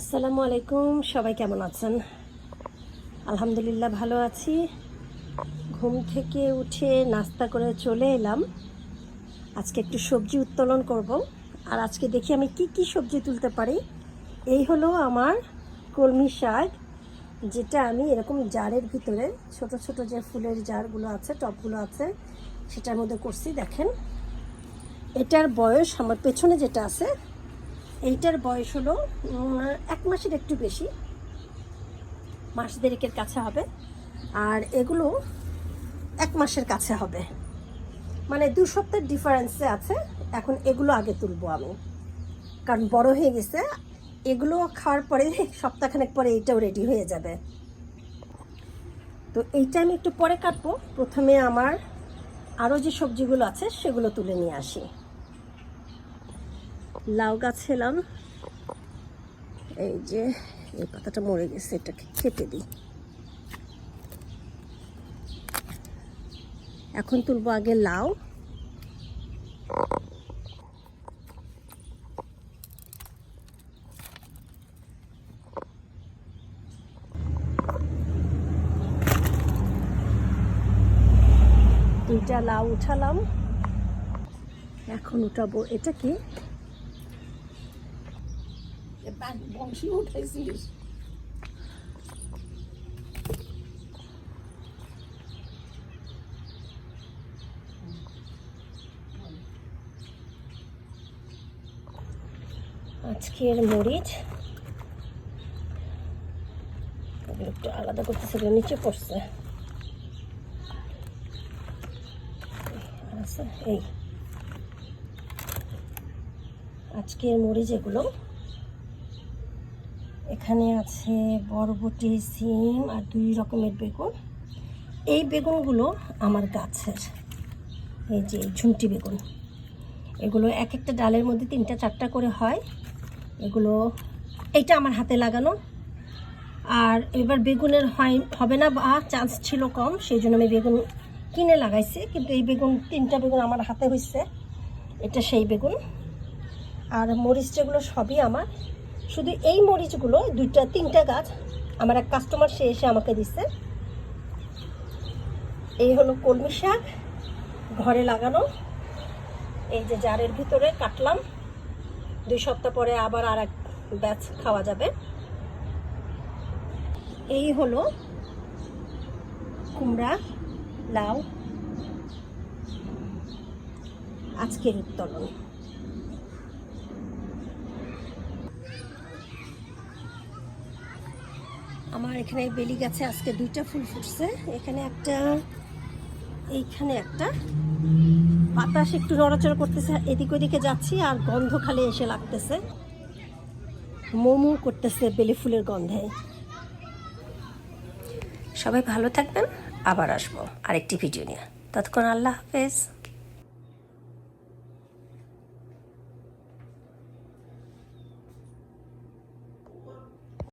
আসসালামু আলাইকুম, সবাই কেমন আছেন? আলহামদুলিল্লাহ ভালো আছি। ঘুম থেকে উঠে নাস্তা করে চলে এলাম। আজকে একটু সবজি উত্তোলন করব। আর আজকে দেখি আমি কি কি সবজি তুলতে পারি। এই হলো আমার কলমি শাক, যেটা আমি এরকম জারের ভিতরে ছোট ছোট যে ফুলের জারগুলো আছে, টবগুলো আছে, সেটার মধ্যে করছি, দেখেন। এটার বয়স আমার পেছনে যেটা আছে এইটার বয়স হলো এক মাসের একটু বেশি। মাস দেড়েকের কাছে হবে। আর এগুলো এক মাসের কাছে হবে। মানে দু সপ্তাহের ডিফারেন্সে আছে। এখন এগুলো আগে তুলবো আমি। কারণ বড় হয়ে গেছে। এগুলো খাওয়ার পরে সপ্তাহখানেক পরে এইটাও রেডি হয়ে যাবে। তো এইটা আমি একটু পরে কাটবো। প্রথমে আমার আরও যে সবজিগুলো আছে, সেগুলো তুলে নিয়ে আসি। লাউ গাছ এলাম। এই যে, এই পাতাটা মরে গেছে, এটাকে কেটে দিই। এখন তুলবো আগে লাউ। দুইটা লাউ উঠালাম। এখন উঠাবো এটা কি আজকের মরিচ। একটু আলাদা করতেছে এগুলো নিচে পড়ছে। এই। আজকের মরিচ এগুলো এখানে আছে বরবটি সিম আর দুই রকমের বেগুন। এই বেগুনগুলো আমার গাছের, এই যে ঝুমটি বেগুন। এগুলো এক একটা ডালের মধ্যে তিনটা চারটা করে হয়। এগুলো, এইটা আমার হাতে লাগানো। আর এবার বেগুনের হয়, হবে না বা চান্স ছিল কম, সেই জন্য আমি বেগুন কিনে লাগাইছি। কিন্তু এই বেগুন, তিনটা বেগুন আমার হাতে হয়েছে এটা সেই বেগুন। আর মরিচ যেগুলো সবই আমার। শুধু এই মরিচগুলো, দুইটা, তিনটা গাছ আমার এক কাস্টমার সে এসে আমাকে দিচ্ছে এই হলো কলমি শাক, ঘরে লাগানো। এই যে জারের ভিতরে কাটলাম। দুই সপ্তাহ পরে আবার আর এক ব্যাচ খাওয়া যাবে। এই হলো কুমড়া, লাউ। আজকের উত্তোলন। আমার এখানে বেলি গাছে আজকে দুইটা ফুল ফুটছে। এখানে একটা, এইখানে একটা। বাতাস একটু নড়াচড়া করতেছে, এদিক ওদিকে যাচ্ছি আর গন্ধ খালি এসে লাগতেছে। মোমো করতেছে বেলি ফুলের গন্ধে। সবাই ভালো থাকবেন, আবার আসব। আরেকটি ভিডিও নিয়ে। ততক্ষণ আল্লাহ হাফেজ।